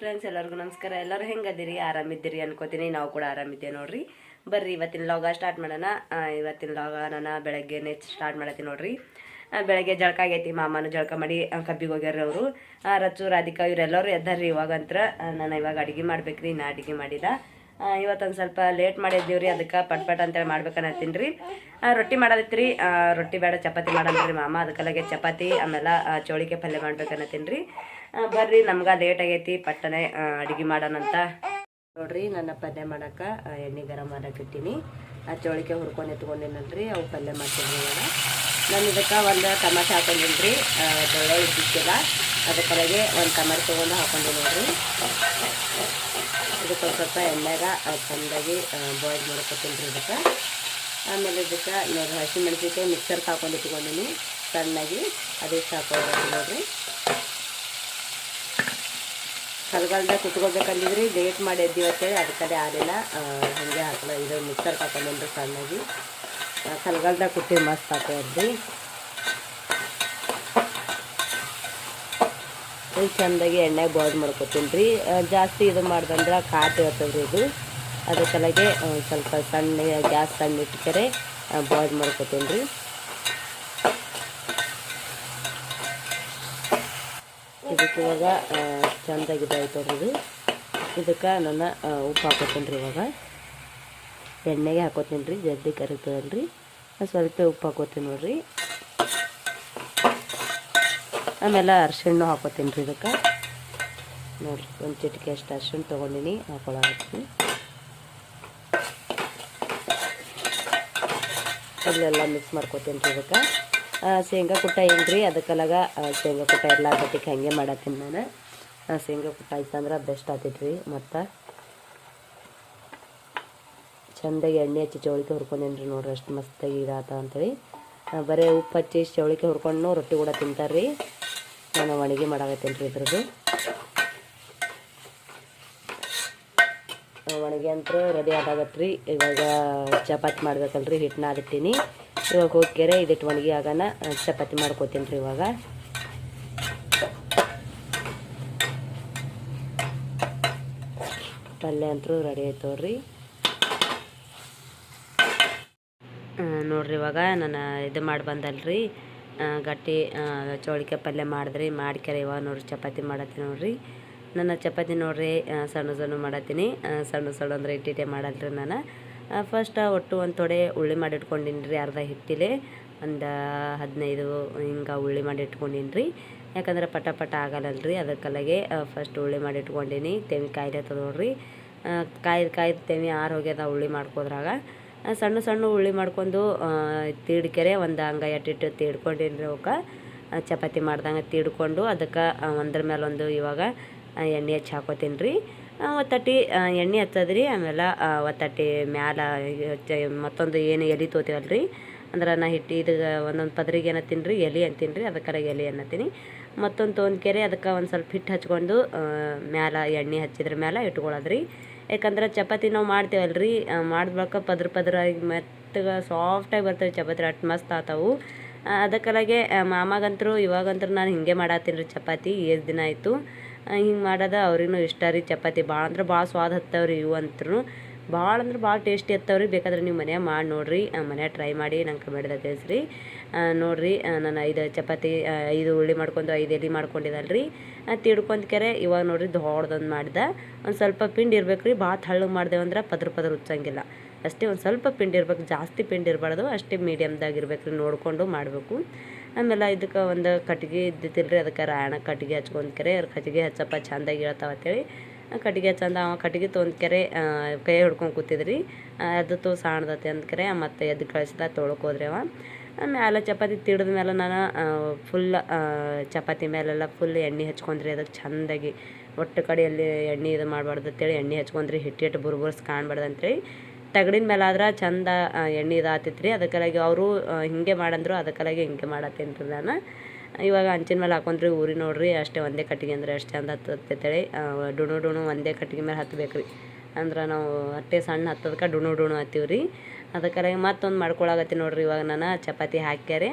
Friends ಎಲ್ಲರಿಗೂ ನಮಸ್ಕಾರ. ಎಲ್ಲರೂ ಹೆಂಗದಿರಿ? ಆರಾಮಿದ್ದೀರಿ ಅನ್ಕೋತೀನಿ. ನಾವು ಕೂಡ ಆರಾಮಿದ್ದೇವೆ ನೋಡ್ರಿ. ಬರ್ರಿ ಇವತ್ತಿನ ಲಾಗ ಸ್ಟಾರ್ಟ್ ಮಾಡೋಣ. ಇವತ್ತಿನ ಲಾಗ ನಾನು ಬೆಳಗ್ಗೆನೆ ಸ್ಟಾರ್ಟ್ ಮಾಡತ್ತೀನಿ ನೋಡ್ರಿ. ಬೆಳಗ್ಗೆ ಜಳಕ ಆಗೈತಿ. ಮಾಮನು ಜಳಕ ಮಾಡಿ ಕಬ್ಬಿಗೆ ಹೋಗ್ಯಾರ ಅವರು. ರಚ್ಚು ರಾಧಿಕಾ ಇವರೆಲ್ಲರೂ ಎದ್ದಾರ್ರಿ ಇವಾಗಂತ್ರ. ನಾನು ಇವಾಗ ಅಡುಗೆ ಮಾಡ್ಬೇಕ್ರಿ. ನಾ ಅಡುಗೆ ಮಾಡಿದ ಇವತ್ತೊಂದು ಸ್ವಲ್ಪ ಲೇಟ್ ಮಾಡಿದ್ದೀವ್ರಿ. ಅದಕ್ಕೆ ಪಟ್ ಪಟ್ ಅಂತೇಳಿ ಮಾಡ್ಬೇಕನ್ನತ್ತೀನಿ ರೀ ರೊಟ್ಟಿ ಆ, ರೊಟ್ಟಿ ಬೇಡ ಚಪಾತಿ ಮಾಡಂದ್ರಿ ಮಾಮ. ಅದಕ್ಕೆಲ್ಲಗೆ ಚಪಾತಿ ಆಮೇಲೆ ಚೌಳಿಕೆ ಪಲ್ಯ ಮಾಡ್ಬೇಕನ್ನತ್ತೀನಿ ರೀ ಬರ್ರಿ, ನಮ್ಗೆ ಲೇಟ್ ಆಗೈತಿ ಪಟ್ಟನೆ ಅಡುಗೆ ಮಾಡೋಣಂತ ನೋಡ್ರಿ, ನನ್ನ ಪಲ್ಯ ಮಾಡೋಕೆ ಎಣ್ಣೆ ಗರಂ ಮಾಡಕ್ಕೆ ಇಟ್ಟೀನಿ. ಆ ಚೌಳಿಕೆ ಹುರ್ಕೊಂಡು ಎತ್ಕೊಂಡಿನಲ್ರಿ, ಅವು ಪಲ್ಯ ಮಾಡ್ತೀನಿ ನಾನು ಇದಕ್ಕೆ ಒಂದು ಟಮಾಟೆ ಹಾಕೊಂಡಿನಿ ರೀ ಬೆಳ್ಳುಳ್ಳಿ ಬಿಟ್ಟಿಲ್ಲ ಅದಕ್ಕೊಳಗೆ ಒಂದು ಟಮಾಟೆ ತೊಗೊಂಡು ಹಾಕೊಂಡಿ ನೋಡ್ರಿ. ಇದಕ್ಕೆ ಸ್ವಲ್ಪ ಎಣ್ಣೆಗ ಚೆಂದಾಗಿ ಬಾಯ್ಲ್ ಮಾಡ್ಕೊತೀನಿ ರೀ ಇದಕ್ಕೆ. ಆಮೇಲೆ ಇದಕ್ಕೆ ನೋಡ್ರಿ ಹಸಿ ಮೆಣಸಿನ್ಕಾಯಿ ಮಿಕ್ಸರ್ಗೆ ಹಾಕೊಂಡು ಇಟ್ಕೊಂಡಿನಿ. ಸಣ್ಣಾಗಿ ಅದಕ್ಕೆ ಹಾಕೊಂಡು ನೋಡ್ರಿ. ಕಲ್ಗಲ್ದಾಗ ಕುತ್ಕೋಬೇಕಂದಿದ್ರಿ ಲೇಟ್ ಮಾಡಿ ಎದ್ದೀವಿ ಅಂತೇಳಿ ಕಡೆ ಆಗಲಿಲ್ಲ ಹಾಗೆ ಹಾಕಲ್ಲ ಇದು ಮಿಕ್ಸರ್ ಹಾಕೊಂಡ್ರಿ ಸಣ್ಣಾಗಿ. ಚಳಿಗಾಲದಾಗ ಕುಟ್ಟಿ ಮಸ್ತ್ ಹಾಕೋದ್ರಿ ಇದು ಚೆಂದಾಗಿ ಎಣ್ಣೆಗೆ ಬಾಯ್ಲ್ ಮಾಡ್ಕೊತೀನಿ ರೀ ಜಾಸ್ತಿ ಇದು ಮಾಡ್ದಂದ್ರೆ ಕಾಟಿ ಇರ್ತದ್ರಿ ಇದು. ಅದಕ್ಕೆಲಾಗೆ ಒಂದ್ ಸ್ವಲ್ಪ ಸಣ್ಣ, ಗ್ಯಾಸ್ ಸಣ್ಣ ಇಟ್ಕರೆ ಬಾಯ್ಲ್ ಮಾಡ್ಕೊತೀನಿ ರೀ ಇದಕ್ಕೆ ಇವಾಗ ಚೆಂದಾಗಿ ಇದು ಇದಕ್ಕೆ ನನ್ನ ಉಪ್ಪು ಹಾಕೋತೀನಿ ರೀ ಇವಾಗ. ಎಣ್ಣೆಗೆ ಹಾಕೋತೀನಿ ರೀ, ಜಲ್ದಿ ಕರಿತದಲ್ಲ ರೀ ಸ್ವಲ್ಪ ಉಪ್ಪು ಹಾಕೋತೀನಿ ನೋಡ್ರಿ. ಆಮೇಲೆ ಅರ್ಶಿಣ ಹಾಕೋತೀನಿ ರೀ ಇದಕ್ಕೆ. ನೋಡಿರಿ, ಒಂದು ಚಿಟಿಕೆ ಅಷ್ಟು ಅರ್ಶಿಣ ತೊಗೊಂಡಿನಿ ಹಾಕೊಳತ್ತೀನಿ ಅಲ್ಲೆಲ್ಲ ಮಿಕ್ಸ್ ಮಾಡ್ಕೋತೀನಿ ರೀ ಇದಕ್ಕೆ. ಶೇಂಗಾ ಕುಟ್ಟ ಏನ್ರಿ? ರೀ ಆ, ಶೇಂಗಾ ಕುಟ್ಟ ಎಲ್ಲ ಆಗತ್ತಿಕ್ಕೆ ಹಾಗೆ ಮಾಡತ್ತೀನಿ ನಾನು. ಶೇಂಗಾ ಕುಟ್ಟ ಆಯ್ತಂದ್ರೆ ಬೆಸ್ಟ್ ಆತೈತ್ರಿ ರೀ ಮತ್ತು. ಚೆಂದಾಗಿ ಎಣ್ಣೆ ಹಚ್ಚಿ ಚೌಳಿಕೆ ಹುರ್ಕೊಂಡೇನ್ರಿ ರೀ ನೋಡ್ರಿ ಅಷ್ಟು ಮಸ್ತಾಗಿ ಇದಾತ ಅಂತೇಳಿ. ಬರೀ ಉಪ್ಪು ಹಚ್ಚಿ ಚೌಳಿಕೆ ಹುರ್ಕೊಂಡು ರೊಟ್ಟಿ ಕೂಡ ತಿಂತಾರೆ ರೀ ನಾನು ಒಣಗಿ ಮಾಡಾಕತ್ತೇನ್ರಿ ರೀ ಇದ್ರದ್ದು ಒಣಗಿ ಅಂತೂ ರೆಡಿ ಆದಾಗತ್ರಿ. ಇವಾಗ ಚಪಾತಿ ಮಾಡ್ಬೇಕಲ್ರಿ ಹಿಟ್ಟನ್ನ ನಾದಿಟ್ಟಿನಿ ಇವಾಗ ಹೋಗ್ಕೆರೆ ಇದಿಟ್ಟು ಒಣಗಿ ಆಗೋಣ ಚಪಾತಿ ಮಾಡ್ಕೋತೀನಿ ರೀ ಇವಾಗ. ಪಲ್ಯ ಅಂತೂ ರೆಡಿ ಆಯ್ತವ್ರಿ ನೋಡ್ರಿ. ಇವಾಗ ನಾನು ಇದು ಮಾಡಿ ಬಂದಲ್ರಿ. ಗಟ್ಟಿ ಚೌಳಿಕಾಯಿ ಪಲ್ಯ ಮಾಡಿದ್ರಿ ಮಾಡ್ಕ್ಯಾರ ಇವಾಗ ನೋಡ್ರಿ ಚಪಾತಿ ಮಾಡತ್ತೀನಿ ನೋಡ್ರಿ. ನನ್ನ ಚಪಾತಿ ನೋಡ್ರಿ ಸಣ್ಣ ಸಣ್ಣ ಮಾಡತ್ತೀನಿ. ಸಣ್ಣ ಸಣ್ಣ ಅಂದ್ರೆ ಇಟ್ಟಿಟ್ಟೆ ಮಾಡಲ್ರಿ ನಾನು. ಫಸ್ಟ್ ಒಟ್ಟು ಒಂದು ತೊಡೆ ಉಳ್ಳಿ ಮಾಡಿ ಇಟ್ಕೊಂಡಿನಿ ರೀ ಅರ್ಧ ಹಿಟ್ಟಿಲೆ. ಒಂದು ಹದಿನೈದು ಹಿಂಗೆ ಉಳ್ಳಿ ಮಾಡಿ ಇಟ್ಕೊಂಡಿನಿ ರೀ ಯಾಕಂದ್ರೆ ಪಟ ಪಟ ಆಗಲ್ಲಲ್ರಿ, ಅದಕ್ಕಲ್ಲಾಗೆ ಫಸ್ಟ್ ಉಳ್ಳಿ ಮಾಡಿ ಇಟ್ಕೊಂಡಿನಿ ತೆವಿ ಕಾಯ್ಲತ್ತದ ನೋಡ್ರಿ. ಕಾಯ್ದು ಕಾಯ್ದು ತೆವಿ ಆರು ಹೋಗ್ಯದ ಉಳ್ಳಿ ಮಾಡ್ಕೋದ್ರಾಗ. ಸಣ್ಣ ಸಣ್ಣ ಉಳ್ಳಿ ಮಾಡ್ಕೊಂಡು ತೀಡ್ಕೆರೆ ಒಂದು ಹಂಗ ಎಟ್ಟಿಟ್ಟು ತೀಡ್ಕೊಂಡಿನಿ ರೀ ಅವಕ್ಕೆ ಚಪಾತಿ ಮಾಡ್ದಂಗೆ ತೀಡ್ಕೊಂಡು ಅದಕ್ಕೆ ಒಂದ್ರ ಮೇಲೆ ಒಂದು ಇವಾಗ ಎಣ್ಣೆ ಹಚ್ಚಿ ಹಾಕೋತೀನಿ ರೀ ಒತ್ತಟ್ಟಿ ಎಣ್ಣೆ ಹಚ್ಚದ್ರಿ, ಆಮೇಲೆ ಒತ್ತಟ್ಟಿ ಮ್ಯಾಲ ಮತ್ತೊಂದು ಏನು ಎಲೆ ತೋತೀವಲ್ಲ ರೀ ಅಂದ್ರೆ ನಾ ಹಿಟ್ಟು ಇದು ಒಂದೊಂದು ಪದ್ರಿಗೆ ಏನ ತಿನ್ರಿ ಎಲೆ ಅಂತೀನಿ ರೀ ಅದಕ್ಕಾಗ ಎಲೆ ಅನ್ನತ್ತೀನಿ ಮತ್ತೊಂದು ತೊಗೊಂಡ್ ಕೆರೆ ಅದಕ್ಕೆ ಒಂದು ಸ್ವಲ್ಪ ಹಿಟ್ಟು ಹಚ್ಕೊಂಡು ಮ್ಯಾಲ ಎಣ್ಣೆ ಹಚ್ಚಿದ್ರ ಮ್ಯಾಲ ಇಟ್ಕೊಳ್ಳೋದ್ರಿ ಯಾಕಂದ್ರೆ ಚಪಾತಿ ನಾವು ಮಾಡ್ತೇವಲ್ಲ ರೀ ಮಾಡಿದ ಪದರ ಪದ್ರ ಪದ್ರಾಗಿ ಮೆತ್ತಗೆ ಸಾಫ್ಟಾಗಿ ಬರ್ತವೆ ಚಪಾತಿ ಅಷ್ಟು ಮಸ್ತ್ ಆತಾವು. ಅದಕ್ಕಲಾಗೆ ಮಾಮಾಗಂತರು ಇವಾಗಂತೂ ನಾನು ಹಿಂಗೆ ಮಾಡತ್ತೀನಿ ರೀ ಚಪಾತಿ ಏಳು ದಿನ ಆಯಿತು. ಹಿಂಗೆ ಮಾಡೋದು ಅವ್ರಿಗೂ ಇಷ್ಟ ರೀ ಚಪಾತಿ. ಭಾಳ ಅಂದ್ರೆ ಭಾಳ ಸ್ವಾದ ಹತ್ತವ್ರಿ ಇವು ಅಂತೂ ಭಾಳ ಅಂದ್ರೆ ಭಾಳ ಟೇಸ್ಟಿ ಹತ್ತವ್ರಿ. ಬೇಕಾದ್ರೆ ನೀವು ಮನ್ಯಾಗ ಮಾಡಿ ನೋಡಿರಿ. ಮನ್ಯಾಗ ಟ್ರೈ ಮಾಡಿ ನಂಗೆ ಕಮೆಂಟ್ದಾಗ ತಿಳಿಸ್ರಿ. ನೋಡಿರಿ ನಾನು ಐದು ಚಪಾತಿ ಐದು ಉಳ್ಳಿ ಮಾಡ್ಕೊಂಡು ಐದು ಎಲೆ ಮಾಡ್ಕೊಂಡಿದ್ದಲ್ಲ ರೀ ತಿಡ್ಕೊಂಡ್ ಕೆರೆ. ಇವಾಗ ನೋಡಿರಿ ದೊಡ್ಡದೊಂದು ಮಾಡ್ದೆ. ಒಂದು ಸ್ವಲ್ಪ ಪಿಂಡಿ ಇರ್ಬೇಕು ರೀ ಭಾಳ ತೆಳ್ಳಗೆ ಮಾಡ್ದೇವಂದ್ರೆ ಪದ್ರ ಪದ್ರ ಉಚ್ಚಂಗಿಲ್ಲ. ಅಷ್ಟೇ ಒಂದು ಸ್ವಲ್ಪ ಪಿಂಡಿ ಇರ್ಬೇಕು. ಜಾಸ್ತಿ ಪಿಂಡಿ ಇರಬಾರ್ದು. ಅಷ್ಟೇ ಮೀಡಿಯಮ್ದಾಗ ಇರ್ಬೇಕು ರೀ ನೋಡಿಕೊಂಡು ಮಾಡಬೇಕು. ಆಮೇಲೆ ಇದಕ್ಕೆ ಒಂದು ಕಟ್ಗೆ ಇದ್ದಿತ್ತಿಲ್ಲ ರೀ ಅದಕ್ಕೆ ರಾಯಣ ಕಟ್ಗೆ ಹಚ್ಕೊಂಡ್ ಕೆರೆ ಕಟ್ಗೆ ಹಚ್ಚಪ್ಪ ಚಂದಾಗಿ ಹೇಳ್ತಾವ ಅಂತೇಳಿ. ಕಟ್ಗೆ ಚಂದ ಅವ ಕಟ್ಗೆ ತೊಗೊಂಡ್ ಕೆರೆ ಆ, ಕೈ ಹಿಡ್ಕೊಂಡು ಕೂತಿದ್ರಿ. ಅದು ತೋ ಸಾಣ್ದತೆ ಅಂದ್ಕರೆ ಮತ್ತೆ ಎದ್ದು ಕಳಿಸಿದ ತೊಳಕ್ಕೆ ಹೋದ್ರೆ ಅವ. ಆಮೇಲೆ ಚಪಾತಿ ತಿಡಿದ ಮೇಲೆ ನಾನು ಫುಲ್ ಚಪಾತಿ ಮೇಲೆಲ್ಲ ಫುಲ್ ಎಣ್ಣೆ ಹಚ್ಕೊಂಡ್ರಿ ಅದಕ್ಕೆ ಚಂದಾಗಿ. ಒಟ್ಟು ಕಡೆಯಲ್ಲಿ ಎಣ್ಣೆ ಇದು ಮಾಡಬಾರ್ದು ಅಂತೇಳಿ ಎಣ್ಣೆ ಹಚ್ಕೊಂಡ್ರಿ ಹಿಟ್ಟು ಹಿಟ್ಟು ಬುರ್ಬುರ್ಸ್ ಕಾಣಬಾರ್ದು ಅಂತೇಳಿ. ತಗಡಿನ ಮೇಲೆ ಆದ್ರೆ ಚಂದ ಎಣ್ಣೆ ಇದಾತಿತ್ತು ರೀ ಅವರು ಹಿಂಗೆ ಮಾಡಂದ್ರು, ಅದಕ್ಕಾಗಿ ಹಿಂಗೆ ಮಾಡತ್ತೇನೆ ರೀ ನಾನು. ಇವಾಗ ಹಂಚಿನ ಮೇಲೆ ಹಾಕೊಂಡ್ರಿ, ಊರಿ ನೋಡ್ರಿ, ಅಷ್ಟೇ ಒಂದೇ ಕಟ್ಟಿಗೆ ಅಂದ್ರೆ ಅಷ್ಟು ಚಂದ ಹತ್ತತ್ತೇಳಿ ಡುಣು ಡುಣು ಒಂದೇ ಕಟ್ಟಿಗೆ ಮೇಲೆ ಹತ್ತಬೇಕು ರೀ ಅಂದ್ರೆ ನಾವು ಅಟ್ಟೆ ಸಣ್ಣ ಹತ್ತದಕ್ಕೆ ಡುಣು ಡುಣು ಹತ್ತೀವಿ ರೀ ಅದಕ್ಕಾಗಿ ಮತ್ತೊಂದು ಮಾಡ್ಕೊಳಗತ್ತಿ ನೋಡ್ರಿ ಇವಾಗ ನಾನು, ಚಪಾತಿ ಹಾಕ್ಯಾರೆ.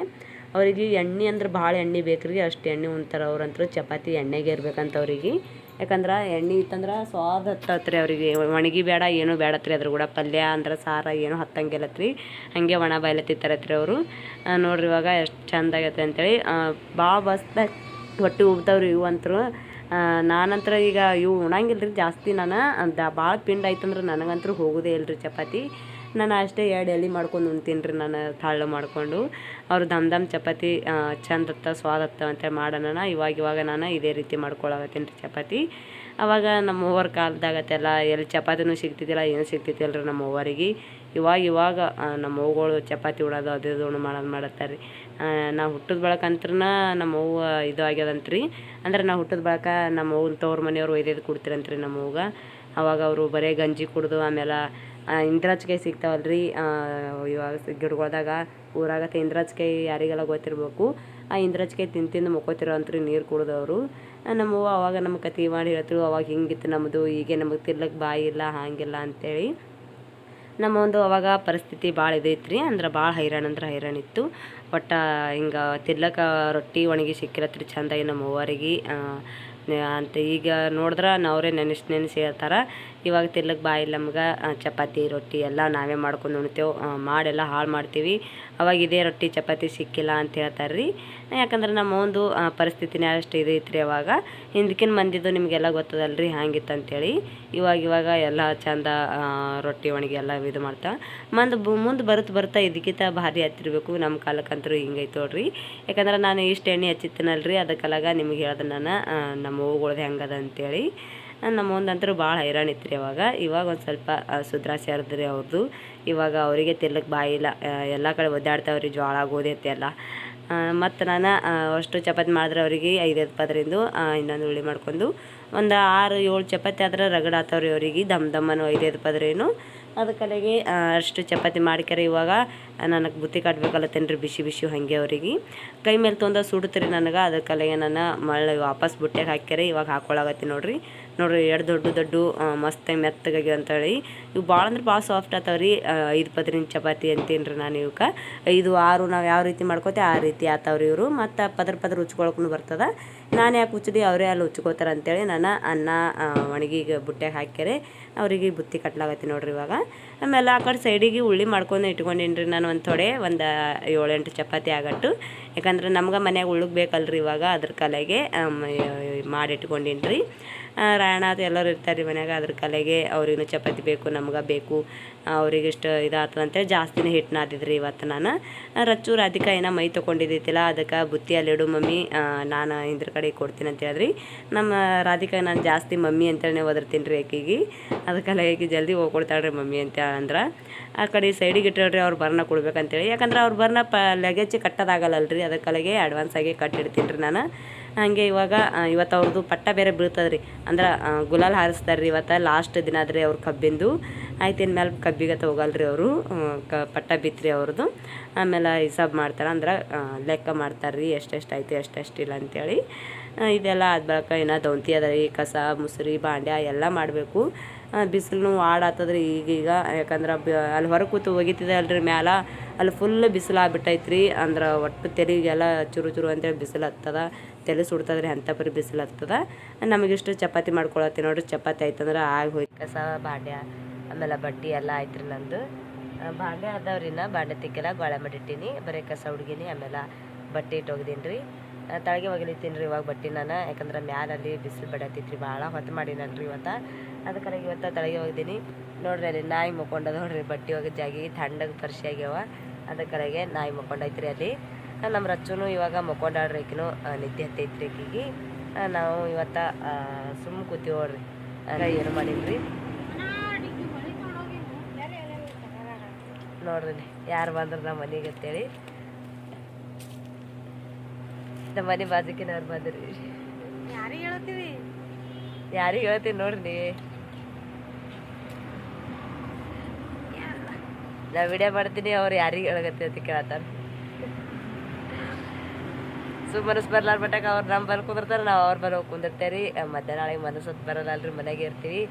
ಅವ್ರಿಗೆ ಎಣ್ಣೆ ಅಂದ್ರೆ ಭಾಳ ಎಣ್ಣೆ ಬೇಕು ರೀ ಅಷ್ಟು ಎಣ್ಣೆ ಉಣ್ತಾರೆ ಅವ್ರಂತೂ ಚಪಾತಿ ಎಣ್ಣೆಗೆ ಇರ್ಬೇಕಂತ ಅವ್ರಿಗೆ ಯಾಕಂದ್ರೆ ಎಣ್ಣೆ ಇತ್ತಂದ್ರೆ ಸ್ವಾದ ಹತ್ತತ್ರಿ ಅವ್ರಿಗೆ. ಒಣಗಿ ಬೇಡ, ಏನೂ ಬೇಡತ್ರಿ ಅದ್ರ ಕೂಡ ಪಲ್ಯ ಅಂದ್ರೆ ಸಾರ ಏನೂ ಹತ್ತಂಗಿಲ್ಲತ್ರಿ. ಹಾಗೆ ಒಣ ಬಾಯ್ಲೆ ರೀ ಅವರು ನೋಡ್ರಿ ಇವಾಗ ಎಷ್ಟು ಚಂದ ಆಗೈತೆ ಅಂತೇಳಿ. ಭಾಳ ಬಸ್ತ ಹೊಟ್ಟೆ ಉಬ್ತಾವ್ರಿ ಇವು ಅಂತರು. ನಾನಂತರ ಈಗ ಇವು ಉಣಂಗಿಲ್ಲ ರೀ ಜಾಸ್ತಿ ನಾನು. ಭಾಳ ಪಿಂಡ್ ಆಯ್ತಂದ್ರೆ ನನಗಂತೂ ಹೋಗೋದೇ ಇಲ್ರಿ ಚಪಾತಿ. ನಾನು ಅಷ್ಟೇ ಎರಡು ಎಲೆ ಮಾಡ್ಕೊಂಡು ಉಣ್ತೀನಿ ರೀ ನಾನು ತಾಳು ಮಾಡಿಕೊಂಡು. ಅವ್ರು ದಮ್ ದಮ್ ಚಪಾತಿ ಚಂದ ಹತ್ತ ಸ್ವಾದ ಹತ್ತ ಅಂತೇಳಿ ಮಾಡೋಣ ಇವಾಗ ಇವಾಗ ನಾನು ಇದೇ ರೀತಿ ಮಾಡ್ಕೊಳಕತ್ತೀನಿ ರೀ ಚಪಾತಿ. ಅವಾಗ ನಮ್ಮ ಓವರ್ ಕಾಲದಾಗತ್ತೆಲ್ಲ ಎಲ್ಲಿ ಚಪಾತಿನೂ ಸಿಗ್ತಿದ್ದಿಲ್ಲ, ಏನು ಸಿಗ್ತಿದ್ದಿಲ್ಲ ರೀ ನಮ್ಮ ಓವರಿಗೆ ಇವಾಗ ಇವಾಗ ನಮ್ಮ ಅವ್ಗಳು ಚಪಾತಿ ಉಡೋದು ಅದು ಇದು ಮಾಡೋದು ಮಾಡತ್ತಾರೆ ರೀ. ನಾವು ಹುಟ್ಟಿದ ಬಳಕಂತ್ರ ನಮ್ಮ ಅವ್ವ ಇದು ರೀ. ಅಂದ್ರೆ ನಾವು ಹುಟ್ಟಿದ ಬಳಕ ನಮ್ಮ ಅವ್ವನ ತವ್ರ ಮನೆಯವ್ರು ಒಯ್ದು ಕೊಡ್ತಿರಂತ್ರಿ ನಮ್ಮ ಅವ್ಗೆ ಅವಾಗ ಅವರು ಬರೀ ಗಂಜಿ ಕುಡ್ದು ಆಮೇಲೆ ಇಂದ್ರಾಜ್ಕಾಯಿ ಸಿಗ್ತಾವಲ್ರಿ. ಇವಾಗ ಗಿಡಗಳ್ದಾಗ ಊರಾಗ ಇಂದ್ರಾಜ್ಕಾಯಿ ಯಾರಿಗೆಲ್ಲ ಗೊತ್ತಿರಬೇಕು, ಆ ಇಂದ್ರಾಜ್ಕಾಯಿ ತಿಂದು ತಿಂದು ಮುಕ್ಕೋತಿರೋ ಅಂತ್ರಿ ನೀರು ಕುಡಿದವರು. ನಮ್ಮವ್ವ ಅವಾಗ ನಮ್ಮ ಕತೆ ಮಾಡಿ ಹೇಳ್ತಿರು ಅವಾಗ ಹಿಂಗಿತ್ತು ನಮ್ಮದು ಹೀಗೆ ನಮಗೆ ತಿರ್ಲಕ್ಕೆ ಬಾಯಿ ಇಲ್ಲ, ಹಾಗಿಲ್ಲ ಅಂತೇಳಿ. ನಮ್ಮ ಒಂದು ಅವಾಗ ಪರಿಸ್ಥಿತಿ ಭಾಳ ಇದೈತೆ ರೀ ಅಂದ್ರೆ ಭಾಳ ಹೈರಾಣ ಅಂದ್ರೆ ಹೈರಾಣ ಇತ್ತು. ಒಟ್ಟು ಹಿಂಗೆ ತಿರ್ಲಕ್ಕೆ ರೊಟ್ಟಿ ಒಣಗಿ ಸಿಕ್ಕಿರತ್ರಿ ಚೆಂದಾಗಿ ನಮ್ಮ ಅವ್ವರಿಗೆ ಅಂತ ಈಗ ನೋಡಿದ್ರೆ ನಾವ್ರೆ ನೆನೆಸಿ ನೆನೆಸಿ ಹೇಳ್ತಾರೆ ಇವಾಗ ತಿರ್ಲಕ್ಕೆ ಬಾಯಿ ನಮ್ಗೆ ಚಪಾತಿ, ರೊಟ್ಟಿ ಎಲ್ಲ ನಾವೇ ಮಾಡ್ಕೊಂಡು ಉಣ್ತೇವೆ. ಮಾಡೆಲ್ಲ ಹಾಳು ಮಾಡ್ತೀವಿ. ಅವಾಗ ಇದೇ ರೊಟ್ಟಿ, ಚಪಾತಿ ಸಿಕ್ಕಿಲ್ಲ ಅಂತ ಹೇಳ್ತಾರೆ ರೀ ಯಾಕಂದ್ರೆ ನಮ್ಮ ಒಂದು ಪರಿಸ್ಥಿತಿನೇ ಅಷ್ಟು ಇದು ಐತ್ರಿ ಅವಾಗ. ಹಿಂದಕ್ಕಿನ ಮಂದಿದು ನಿಮಗೆಲ್ಲ ಗೊತ್ತದಲ್ಲ ರೀ ಹ್ಯಾಂಗಿತ್ತು ಅಂತೇಳಿ. ಇವಾಗ ಇವಾಗ ಎಲ್ಲ ಚಂದ ರೊಟ್ಟಿ ಒಣಗಿ ಎಲ್ಲ ಇದು ಮಾಡ್ತಾ. ಮಂದು ಮುಂದೆ ಬರುತ್ತೆ ಬರ್ತಾ ಇದಕ್ಕಿಂತ ಭಾರಿ ಹತ್ತಿರಬೇಕು. ನಮ್ಮ ಕಾಲಕ್ಕಂತೂ ಹಿಂಗೈತೆ ನೋಡ್ರಿ. ಯಾಕಂದ್ರೆ ನಾನು ಇಷ್ಟು ಎಣ್ಣೆ ಹಚ್ಚಿತ್ತನಲ್ರಿ ಅದಕ್ಕೆಲ್ಲಾಗ ನಿಮ್ಗೆ ಹೇಳ್ದೆ ನಾನು ನಮ್ಮ ಹೂಗಳ್ದು ಹೆಂಗದ ಅಂತೇಳಿ. ನಮ್ಮ ಒಂದಂತರೂ ಭಾಳ ಹೈರಾಣ ಇತ್ತು ರೀ ಅವಾಗ. ಇವಾಗ ಒಂದು ಸ್ವಲ್ಪ ಸುಧಾರಿಸಿ ರೀ ಅವ್ರದ್ದು ಇವಾಗ ಅವರಿಗೆ ತಿರ್ಲಕ್ಕೆ ಬಾಯಿಲ್ಲ ಎಲ್ಲ ಕಡೆ ಒದ್ದಾಡ್ತಾವ್ರಿ ಜ್ವಾಳ, ಗೋಧಿ ಅಂತೆಲ್ಲ ಮತ್ತು ನಾನು ಅಷ್ಟು ಚಪಾತಿ ಮಾಡಿದ್ರೆ ಅವರಿಗೆ ಐದೈದು ಪದರಿಂದ ಇನ್ನೊಂದು ಉಳಿ ಮಾಡ್ಕೊಂಡು ಒಂದು ಆರು, ಏಳು ಚಪಾತಿ ಆದ್ರೆ ರಗಡ ಆತವ್ರಿ ಅವರಿಗೆ. ದಮ್ ದಮ್ಮನು ಐದೈದು ಪದರೇನು. ಅದಕ್ಕಲೆಗೆ ಅಷ್ಟು ಚಪಾತಿ ಮಾಡ್ಕ್ಯಾರ ಇವಾಗ ನನಗೆ ಬುತ್ತಿ ಕಟ್ಬೇಕಲ್ಲತ್ತೇನೆ ಬಿಸಿ ಬಿಸಿ ಹಾಗೆ ಅವರಿಗೆ. ಕೈ ಮೇಲೆ ತೊಂದ ಸುಡ್ತೀರಿ ನನಗೆ. ಅದಕ್ಕಲೆಗೆ ನಾನು ಮಳೆ ವಾಪಸ್ ಬುಟ್ಟಿಗೆ ಹಾಕ್ಯಾರ. ಇವಾಗ ಹಾಕೊಳಗತ್ತಿ ನೋಡ್ರಿ. ನೋಡ್ರಿ, ಎರಡು ದೊಡ್ಡ ದೊಡ್ಡ ಮಸ್ತಾಗಿ ಮೆತ್ತಗಾಗಿ ಅಂತೇಳಿ. ಇವು ಭಾಳ ಅಂದ್ರೆ ಭಾಳ ಸಾಫ್ಟ್ ಆತಾವ್ರಿ. ಐದು ಪದ್ರಿನ ಚಪಾತಿ ಅಂತೀನಿ ರೀ ನಾನು ಇವಕ್ಕೆ ಐದು, ಆರು ನಾವು ಯಾವ ರೀತಿ ಮಾಡ್ಕೋತೆ ಆ ರೀತಿ ಆತಾವ್ರಿ ಇವರು. ಮತ್ತು ಪದ್ರ ಪದ್ರ ಉಚ್ಕೊಳಕ್ಕೂ ಬರ್ತದೆ. ನಾನು ಯಾಕೆ ಉಚ್ಚಿದಿ ಅವರೇ ಅಲ್ಲಿ ಉಚ್ಕೋತಾರೆ ಅಂತೇಳಿ ನಾನು ಅನ್ನ ಒಣಗಿಗೆ ಬುಟ್ಟ್ಯಾಗ ಹಾಕ್ಯಾರೆ. ಅವರಿಗೆ ಬುತ್ತಿ ಕಟ್ಲಾಗತ್ತೆ ನೋಡ್ರಿ ಇವಾಗ. ಆಮೇಲೆ ಆ ಕಡೆ ಸೈಡಿಗೆ ಉಳ್ಳಿ ಮಾಡ್ಕೊಂಡು ಇಟ್ಕೊಂಡೀನಿ ರೀ ನಾನು ಒಂದು ಥೋಡೆ, ಒಂದು ಏಳೆಂಟು ಚಪಾತಿ ಆಗಟ್ಟು. ಯಾಕಂದ್ರೆ ನಮ್ಗೆ ಮನ್ಯಾಗ ಉಳ್ಳಕ್ಕೆ ಬೇಕಲ್ರಿ ಇವಾಗ ಅದ್ರ ಕಲೆಗೆ ಮಾಡಿ ಇಟ್ಕೊಂಡೀನಿ ರೀ ರಾಯಣ ಅದು ಎಲ್ಲರೂ ಇರ್ತಾರೆ ರೀ ಮನ್ಯಾಗ. ಅದ್ರ ಕಲೆಗೆ ಅವ್ರಿಗೂ ಚಪಾತಿ ಬೇಕು, ನಮ್ಗೆ ಬೇಕು ಅವ್ರಿಗೆ ಇಷ್ಟು ಇದಾಗ್ತದೆ ಅಂತೇಳಿ ಜಾಸ್ತಿನೇ ಹಿಟ್ಟು ನಾದಿದ್ರಿ ಇವತ್ತು ನಾನು. ರಚ್ಚು, ರಾಧಿಕಾ ಏನೋ ಮೈ ತೊಗೊಂಡಿದ್ದೈತಿಲ್ಲ ಅದಕ್ಕೆ ಬುತ್ತಿ ಅಲ್ಲಿಡು ಮಮ್ಮಿ ನಾನು ಇದ್ರ ಕಡೆ ಕೊಡ್ತೀನಿ ಅಂತ ಹೇಳಿದ್ರಿ. ನಮ್ಮ ರಾಧಿಕಾ ನಾನು ಜಾಸ್ತಿ ಮಮ್ಮಿ ಅಂತೇಳಿ ಒದರ್ತೀನಿ ರೀ ಆಕೆಗೆ ಅದಕ್ಕೆಲ್ಲ ಆಕಿ ಜಲ್ದಿ ಹೋಗ್ಕೊಡ್ತಾಳ್ರಿ ಮಮ್ಮಿ ಅಂತ ಅಂದ್ರೆ. ಆ ಕಡೆ ಸೈಡಿಗೆ ಇಟ್ಟಿಳ್ರಿ ಅವ್ರು ಬರ್ನ ಕೊಡ್ಬೇಕಂತೇಳಿ. ಯಾಕಂದ್ರೆ ಅವ್ರು ಬರ್ನ ಪ ಲಗೇಜ್ ಕಟ್ಟೋದಾಗಲ್ಲಲ್ರಿ ರೀ ಅಡ್ವಾನ್ಸ್ ಆಗಿ ಕಟ್ಟಿಡ್ತೀನಿ ರೀ ನಾನು. ಹಾಗೆ ಇವಾಗ ಇವತ್ತು ಅವ್ರದ್ದು ಪಟ್ಟ ಬೇರೆ ಬೀಳ್ತದೆ ರೀ ಅಂದ್ರೆ ಗುಲಾಲ್ ಹಾರಿಸ್ತಾರೆ ರೀ ಇವತ್ತು ಲಾಸ್ಟ್ ದಿನ ಆದ್ರೆ ಅವ್ರ ಕಬ್ಬಿಂದು. ಆಯ್ತು ಇನ್ಮೇಲೆ ಕಬ್ಬಿಗೆ ಹೋಗಲ್ರಿ ಅವರು. ಕ, ಪಟ್ಟ ಬಿತ್ರಿ ಅವ್ರದ್ದು ಆಮೇಲೆ ಹಿಸಾಬ್ ಮಾಡ್ತಾರೆ, ಅಂದ್ರೆ ಲೆಕ್ಕ ಮಾಡ್ತಾರೆ ರೀ ಎಷ್ಟೆಷ್ಟು ಆಯಿತು ಎಷ್ಟೆಷ್ಟಿಲ್ಲ ಅಂತೇಳಿ. ಇದೆಲ್ಲ ಆದ ಬಳಿಕ ಏನೋ ದೌಂತಿ ಅದ ರೀ, ಕಸ, ಮುಸುರಿ, ಬಾಂಡ್ಯ ಎಲ್ಲ ಮಾಡಬೇಕು. ಬಿಸಿಲು ಆಡಾತದ್ರಿ ಈಗೀಗ ಯಾಕಂದ್ರೆ ಬ, ಅಲ್ಲಿ ಹೊರ ಕೂತು ಒಗಿತಿದೆ ಅಲ್ರಿ ಮ್ಯಾಲ. ಅಲ್ಲಿ ಫುಲ್ ಬಿಸಿಲು ಆಗ್ಬಿಟ್ಟೈತ್ರಿ. ಅಂದ್ರೆ ಒಟ್ಟು ತೆರಿಗೆಲ್ಲ ಚುರು ಚುರು ಅಂತೇಳಿ ಬಿಸಿಲು ಹತ್ತದ. ತಲೆ ಸುಡ್ತದ್ರಿ ಅಂತ ಪರಿ ಬಿಸಿಲು ಹತ್ತದ. ನಮಗಿಷ್ಟು ಚಪಾತಿ ಮಾಡ್ಕೊಳತ್ತಿ ನೋಡ್ರಿ. ಚಪಾತಿ ಆಯ್ತಂದ್ರೆ ಆಗಿ ಹೋಯ್ತು. ಕಸ ಬಾಂಡ್ಯ ಆಮೇಲೆ ಬಟ್ಟೆ ಎಲ್ಲ ಆಯ್ತು ನಂದು. ಬಾಂಡೆ ಅದಾವ್ರಿ ನಾ ಬಾಂಡೆ ತಿಕ್ಕೆಲ್ಲ ಗೋಳೆ ಮಾಡಿಟ್ಟಿನಿ ಬರೀ ಕಸ ಹುಡುಗಿನಿ. ಆಮೇಲೆ ಬಟ್ಟೆ ಇಟ್ಟು ಹೋಗಿದ್ದೀನಿ ರೀ ತಳಗೆ ಒಗಿಲಿತ್ತೀನಿ ರೀ ಇವಾಗ ಬಟ್ಟೆ ನಾನು. ಯಾಕಂದ್ರೆ ಮ್ಯಾಲಲ್ಲಿ ಬಿಸಿಲು ರೀ ಭಾಳ ಹೊತ್ತು ಮಾಡಿನಲ್ರಿ ಇವತ್ತು. ಅದಕ್ಕೆ ಇವತ್ತು ತಳಗೆ ಹೋಗಿದ್ದೀನಿ. ನೋಡ್ರಿ ಅಲ್ಲಿ ನಾಯಿ ಮುಕ್ಕೊಂಡದ ನೋಡ್ರಿ ಬಟ್ಟೆ ಒಗಿದ ಜಾಗಿ ಥಂಡಗೆ ಪರ್ಶಿ ಆಗ್ಯಾವ. ಅದಕ್ಕಡೆಗೆ ನಾಯಿ ಮುಕ್ಕೊಂಡೈತ್ರಿ ಅಲ್ಲಿ. ನಮ್ಮ ರಚ್ಚುನು ಇವಾಗ ಮುಕ್ಕೊಂಡಾಡ್ರಿ ಆಕಿನೂ ನಿದ್ದೆ ಹತ್ತೈತ್ರಿ ಈಕಿಗೆ ನಾವು ಇವತ್ತು ಸುಮ್ಮ ಕೂತೀವಿ ನೋಡ್ರಿ. ಏನು ಮಾಡಿದ್ರಿ ನೋಡ್ರಿ ಯಾರು ಬಂದ್ರು ನಮ್ಮ ಮನೆಗೆ ಅಂತೇಳಿ. ನಮ್ಮ ಮನೆ ಬಾಜುಕಿನವ್ರು ಬಂದ್ರಿ. ಯಾರಿಗೆ ಹೇಳ್ತೀವಿ? ಯಾರಿಗೆ ಹೇಳ್ತೀನಿ ನೋಡ್ರಿ ನೀವೇ ನಾ ವಿಡಿಯೋ ಮಾಡ್ತೀನಿ, ಅವ್ರು ಯಾರಿಗೆ ಹೇಳಗತ್ತೆ ಅಂತ ಕೇಳತ್ತಾರ ಸೊ ಮನಸ್ಸು ಬರ್ಲಾರ ಮಟ್ಟಕ್ಕೆ ಅವ್ರು ನಮ್ಮ ಬಲ್ ಕುಂದಿರ್ತಾರೆ, ನಾವು ಅವ್ರ ಬರೋ ಕುಂದಿರ್ತೇವೆ ರೀ ಮಧ್ಯಾಹ್ನ ನಾಳೆ ಮನಸ್ಸು ಬರಲ್ಲ ಅಲ್ರಿ ಮನೆಗೆ ಇರ್ತೀವಿ.